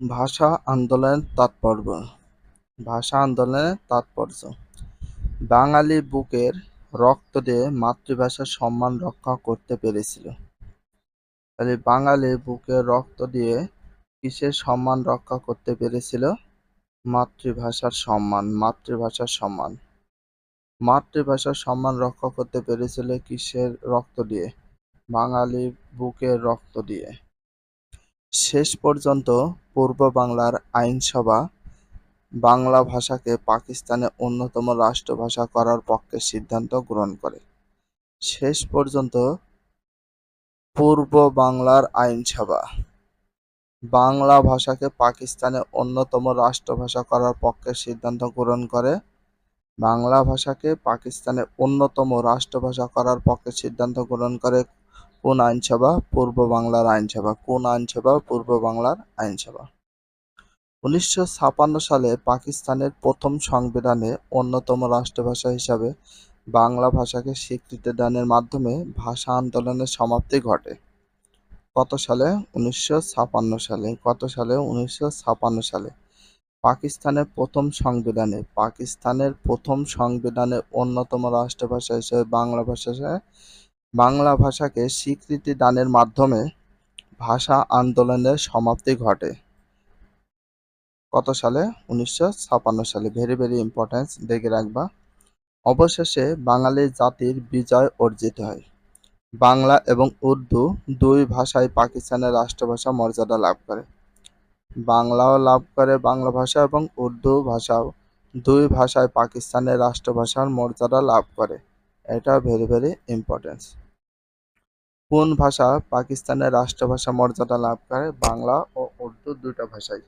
ভাষা আন্দোলনের তাৎপর্য। ভাষা আন্দোলনের তাৎপর্য। বাঙালি বুকের রক্ত দিয়ে মাতৃভাষার সম্মান রক্ষা করতে পেরেছিল। তাহলে বাঙালি বুকের রক্ত দিয়ে কিসের সম্মান রক্ষা করতে পেরেছিল? মাতৃভাষার সম্মান মাতৃভাষার সম্মান। মাতৃভাষার সম্মান রক্ষা করতে পেরেছিল কিসের রক্ত দিয়ে? বাঙালি বুকের রক্ত দিয়ে। শেষ পর্যন্ত পূর্ব বাংলার আইনসভা বাংলা ভাষাকে পাকিস্তানের অন্যতম রাষ্ট্রভাষা করার পক্ষে সিদ্ধান্ত গ্রহণ করে। শেষ পর্যন্ত পূর্ব বাংলার আইনসভা বাংলা ভাষাকে পাকিস্তানের অন্যতম রাষ্ট্রভাষা করার পক্ষে সিদ্ধান্ত গ্রহণ করে। বাংলা ভাষাকে পাকিস্তানের অন্যতম রাষ্ট্রভাষা করার পক্ষে সিদ্ধান্ত গ্রহণ করে কোন আইনসভা পূর্ব বাংলার আইনসভা? কোন আইনসভা পূর্ব বাংলার আইনসভা? উনিশশো সালে পাকিস্তানের প্রথম সংবিধানে অন্যতম রাষ্ট্রভাষা হিসাবে বাংলা ভাষাকে স্বীকৃতি দানের মাধ্যমে ভাষা আন্দোলনের সমাপ্তি ঘটে। কত সালে? উনিশশো সালে। কত সালে? উনিশশো সালে। পাকিস্তানের প্রথম সংবিধানে, পাকিস্তানের প্রথম সংবিধানে অন্যতম রাষ্ট্রভাষা হিসেবে বাংলা ভাষা বাংলা ভাষাকে স্বীকৃতি দানের মাধ্যমে ভাষা আন্দোলনের সমাপ্তি ঘটে। কত সালে? উনিশশো সালে। ভেরি ভেরি ইম্পর্টেন্স দেখে রাখবা। অবশেষে বাঙালি জাতির বিজয় অর্জিত হয়। বাংলা এবং উর্দু দুই ভাষাই পাকিস্তানের রাষ্ট্রভাষা মর্যাদা লাভ করে। বাংলাও লাভ করে বাংলা ভাষা এবং উর্দু ভাষাও দুই ভাষায় পাকিস্তানের রাষ্ট্রভাষার মর্যাদা লাভ করে। এটা ভেরি ভেরি ইম্পর্টেন্স কোন ভাষা পাকিস্তানের রাষ্ট্রভাষা মর্যাদা লাভ করে? বাংলা ও উর্দু দুইটা ভাষায়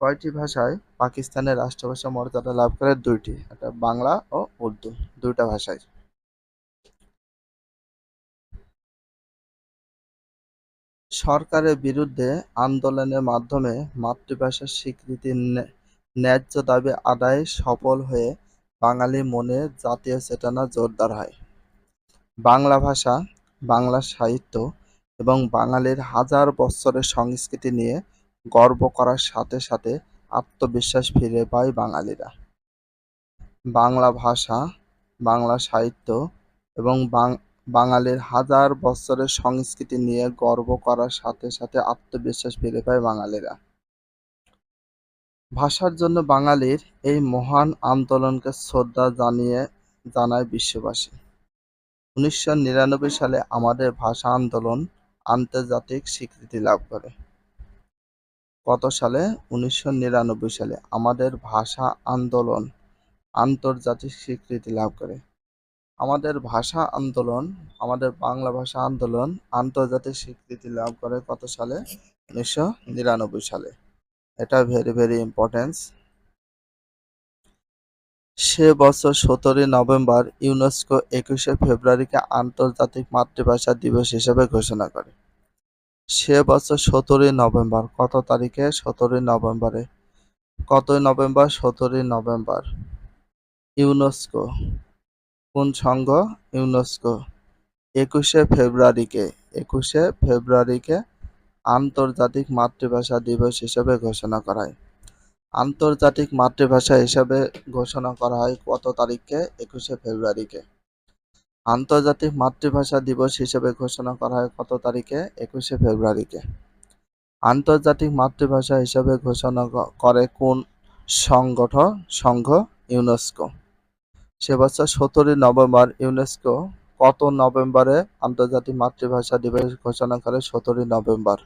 কয়টি ভাষায় পাকিস্তানের রাষ্ট্রভাষা মর্যাদা লাভ করে? দুইটি। এটা বাংলা ও উর্দু, দুইটা ভাষায় সরকারের বিরুদ্ধে আন্দোলনের মাধ্যমে মাতৃভাষার স্বীকৃতির ন্যায্য দাবি আদায় সফল হয়ে বাঙালি মনে জাতীয় চেতনা জোরদার হয়। বাংলা ভাষা বাংলা সাহিত্য এবং বাঙালির হাজার বৎসরের সংস্কৃতি নিয়ে গর্ব করার সাথে সাথে আত্মবিশ্বাস ফিরে পায় বাঙালিরা। বাংলা ভাষা, বাংলা সাহিত্য এবং বাঙালির হাজার বছরের সংস্কৃতি নিয়ে গর্ব করার সাথে সাথে আত্মবিশ্বাস ফিরে পায় বাঙালিরা। ভাষার জন্য বাঙালির এই মহান আন্দোলনকে শ্রদ্ধা জানিয়ে, জানায় বিশ্ববাসী। উনিশশো নিরানব্বই সালে আমাদের ভাষা আন্দোলন আন্তর্জাতিক স্বীকৃতি লাভ করে। কত সালে? উনিশশো নিরানব্বই সালে আমাদের ভাষা আন্দোলন আন্তর্জাতিক স্বীকৃতি লাভ করে। আমাদের ভাষা আন্দোলন, আমাদের বাংলা ভাষা আন্দোলন আন্তর্জাতিক স্বীকৃতি লাভ করে কত সালে? উনিশশো নিরানব্বই সালে। এটা ভেরি ভেরি ইম্পর্টেন্স সে বছর সতেরোই নভেম্বর ইউনেস্কো একুশে ফেব্রুয়ারিকে আন্তর্জাতিক মাতৃভাষা দিবস হিসেবে ঘোষণা করে। সে বছর সতেরোই নভেম্বর, কত তারিখে? সতেরোই নভেম্বরে। কতই নভেম্বর? সতেরোই নভেম্বর। ইউনেস্কো। কোন সংঘ? ইউনেস্কো। একুশে ফেব্রুয়ারিকে একুশে ফেব্রুয়ারিকে আন্তর্জাতিক মাতৃভাষা দিবস হিসেবে ঘোষণা করা হয় আন্তর্জাতিক মাতৃভাষা হিসেবে ঘোষণা করা হয় কত তারিখকে একুশে ফেব্রুয়ারিকে। আন্তর্জাতিক মাতৃভাষা দিবস হিসেবে ঘোষণা করা হয় কত তারিখে? একুশে ফেব্রুয়ারিকে। আন্তর্জাতিক মাতৃভাষা হিসেবে ঘোষণা করে কোন সংগঠন? সংঘ, ইউনেস্কো। সে বছর সতেরোই নভেম্বর ইউনেস্কো কত নভেম্বরে আন্তর্জাতিক মাতৃভাষা দিবস ঘোষণা করে সতেরোই নভেম্বর?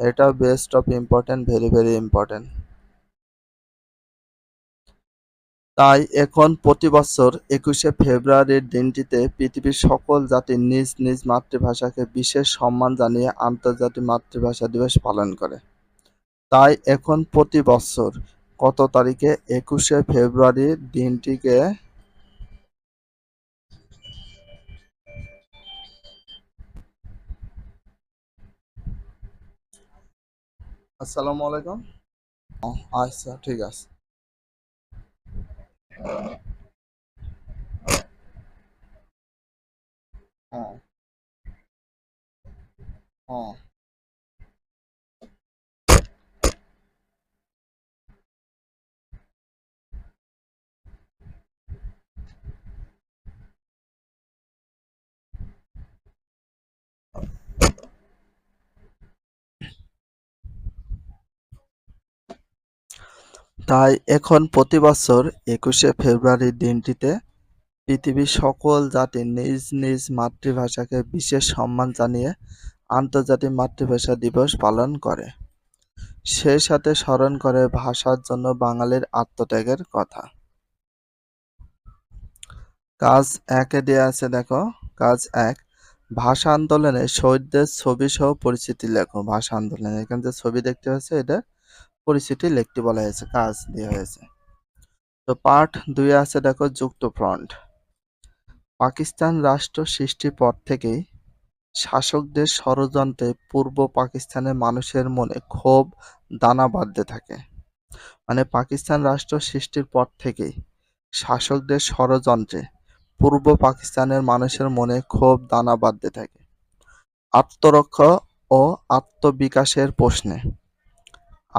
এটা best of important very very important তাই এখন প্রতি বছর একুশে ফেব্রুয়ারির দিনটিতে পৃথিবীর সকল জাতি নিজ নিজ মাতৃভাষাকে বিশেষ সম্মান জানিয়ে আন্তর্জাতিক মাতৃভাষা দিবস পালন করে। তাই এখন প্রতি বছর কত তারিখে? একুশে ফেব্রুয়ারির দিনটিকে আসসালামু আলাইকুম। আচ্ছা ঠিক আছে। হ্যাঁ হ্যাঁ তাই এখন প্রতি বছর একুশে ফেব্রুয়ারি দিনটিতে পৃথিবীর সকল জাতি নিজ নিজ মাতৃভাষাকে বিশেষ সম্মান জানিয়ে আন্তর্জাতিক মাতৃভাষা দিবস পালন করে। সেই সাথে স্মরণ করে ভাষার জন্য বাঙালির আত্মত্যাগের কথা। কাজ একে দেয়া আছে দেখো, কাজ এক, ভাষা আন্দোলনে শহীদদের ছবি সহ পরিচিতি লেখো। ভাষা আন্দোলনে, এখানে যে ছবি দেখতে পাচ্ছ এটা পরিচিতি লিখতে বলা হয়েছে, কাজ দেওয়া হয়েছে। তো পার্ট দুই আছে দেখো যুক্ত ফ্রন্ট পাকিস্তান রাষ্ট্র সৃষ্টির পর থেকেই শাসকদের ষড়যন্ত্রে পূর্ব পাকিস্তানের মানুষের মনে ক্ষোভ, দানা বাঁধতে থাকে। মানে পাকিস্তান রাষ্ট্র সৃষ্টির পর থেকেই শাসকদের ষড়যন্ত্রে পূর্ব পাকিস্তানের মানুষের মনে ক্ষোভ, দানা বাঁধতে থাকে। আত্মরক্ষা ও আত্মবিকাশের প্রশ্নে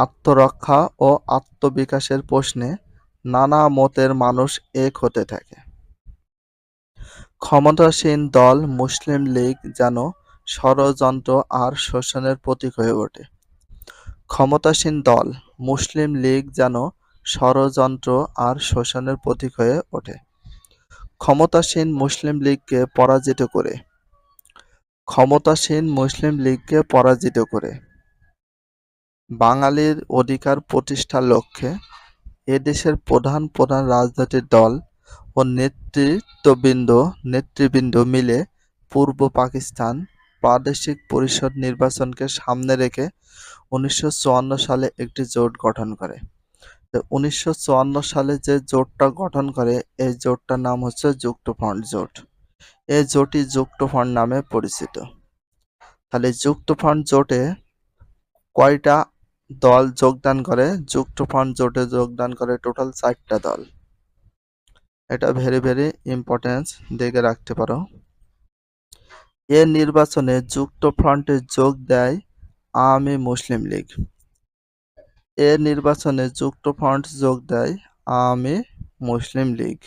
আত্মরক্ষা ও আত্মবিকাশের প্রশ্নে নানা মতের মানুষ এক হতে থাকে। ক্ষমতাসীন দল মুসলিম লীগ যেন ষড়যন্ত্র আর শোষণের প্রতীক হয়ে ওঠে। ক্ষমতাসীন দল মুসলিম লীগ যেন ষড়যন্ত্র আর শোষণের প্রতীক হয়ে ওঠে। ক্ষমতাসীন মুসলিম লীগকে পরাজিত করে। ক্ষমতাসীন মুসলিম লীগকে পরাজিত করে। বাঙালির অধিকার প্রতিষ্ঠার লক্ষ্যে এদেশের প্রধান প্রধান রাজনৈতিক দল ও নেতৃত্ববৃন্দ, নেতৃবৃন্দ মিলে পূর্ব পাকিস্তান প্রাদেশিক পরিষদ নির্বাচনকে সামনে রেখে উনিশশো চুয়ান্ন সালে একটি জোট গঠন করে। উনিশশো চুয়ান্ন সালে যে জোটটা গঠন করে, এই জোটটার নাম হচ্ছে যুক্তফ্রন্ট জোট। এই জোটই যুক্তফ্রন্ট নামে পরিচিত। তাহলে যুক্তফ্রন্ট জোটে কয়টা দল যোগদান করে, যুক্তফ্রন্ট জোটে যোগদান করে টোটাল চারটা দল। এটা ভেরি ভেরি ইম্পর্টেন্স দেখে রাখতে পারো। এ নির্বাচনে যুক্তফ্রন্টে যোগ দেয় আওয়ামী মুসলিম লীগ। এ নির্বাচনে যুক্তফ্রন্ট যোগ দেয় আওয়ামী মুসলিম লীগ।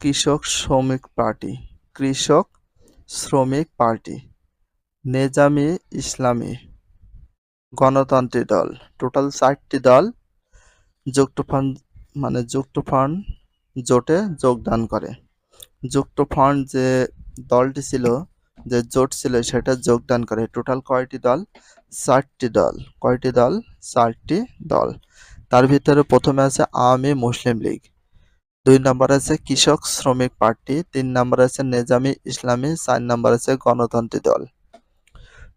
কৃষক শ্রমিক পার্টি, কৃষক শ্রমিক পার্টি, নেজামি ইসলামী। গণতান্ত্রিক দল। টোটাল চারটি দল যুক্তফ্রন্ট মানে যুক্তফ্রন্ট জোটে যোগদান করে। যুক্তফ্রন্ট যে দলটি ছিল, যে জোট ছিল, সেটা যোগদান করে। টোটাল কয়টি দল? চারটি দল। কয়টি দল? চারটি দল। তার ভিতরে প্রথমে আছে আওয়ামী মুসলিম লীগ। দুই নম্বর আছে কৃষক শ্রমিক পার্টি। তিন নম্বর আছে নেজামি ইসলামী। চার নম্বর আছে গণতন্ত্রী দল।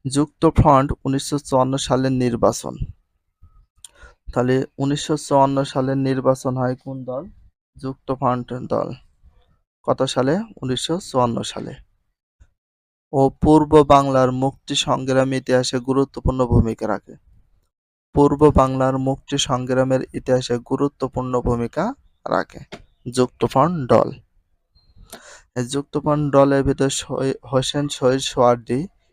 যুক্ত ফ্রন্ট উনিশশো চুয়ান্ন সালের নির্বাচন। তাহলে উনিশশো চুয়ান্ন সালের নির্বাচন হয় কোন দল? যুক্ত ফ্রন্ট দল। কত সালে? উনিশশো চুয়ান্ন সালে। ও পূর্ব বাংলার মুক্তি সংগ্রাম ইতিহাসে গুরুত্বপূর্ণ ভূমিকা রাখে। পূর্ব বাংলার মুক্তি সংগ্রামের ইতিহাসে গুরুত্বপূর্ণ ভূমিকা রাখে যুক্তফ্রন্ট দল। যুক্তফ্রন্ট দলের ভিতর হোসেন শহীদ সোয়ার্দি